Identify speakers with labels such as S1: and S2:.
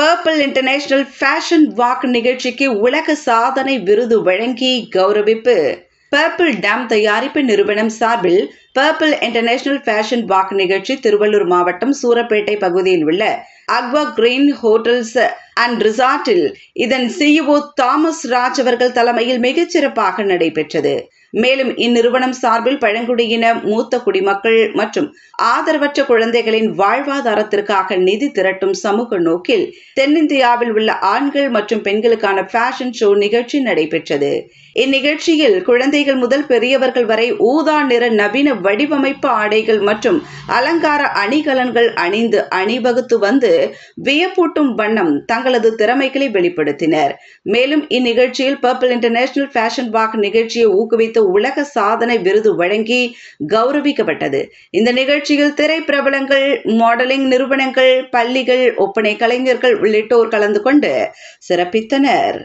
S1: Purple international fashion walk நிகழ்ச்சிக்கு உலக சாதனை விருது வழங்கி கௌரவிப்பு. பர்பிள் டேம் தயாரிப்பு நிறுவனம் சார்பில் பர்பிள் இன்டர்நேஷனல் ஃபேஷன் வாக் நிகழ்ச்சி திருவள்ளூர் மாவட்டம் சூரப்பேட்டை பகுதியில் உள்ள அக்வா கிரீன் ஹோட்டல்ஸ் அண்ட் ரிசார்ட்டில் இதன் சிஇஓ தாமஸ் ராஜ் அவர்கள் தலைமையில் மிகச்சிறப்பாக நடைபெற்றது. மேலும் இந்நிறுவனம் சார்பில் பழங்குடியின மூத்த குடிமக்கள் மற்றும் ஆதரவற்ற குழந்தைகளின் வாழ்வாதாரத்திற்காக நிதி திரட்டும் சமூக நோக்கில் தென்னிந்தியாவில் உள்ள ஆண்கள் மற்றும் பெண்களுக்கான ஃபேஷன் ஷோ நிகழ்ச்சி நடைபெற்றது. இந்நிகழ்ச்சியில் குழந்தைகள் முதல் பெரியவர்கள் வரை ஊதா நிற நவீன வடிவமைப்பு ஆடைகள் மற்றும் அலங்கார அணிகலன்கள் அணிந்து அணிவகுத்து வந்து வியப்பூட்டும் வண்ணம் தங்களது திறமைகளை வெளிப்படுத்தினர். மேலும் இந்நிகழ்ச்சியில் பர்பிள் இன்டர்நேஷனல் ஃபேஷன் வாக் நிகழ்ச்சியை ஊக்குவித்து உலக சாதனை விருது வழங்கி கௌரவிக்கப்பட்டது. இந்த நிகழ்ச்சியில் திரைப்பிரபலங்கள் மாடலிங் நிறுவனங்கள் பள்ளிகள் ஒப்பனை கலைஞர்கள் உள்ளிட்டோர் கலந்து கொண்டு சிறப்பித்தனர்.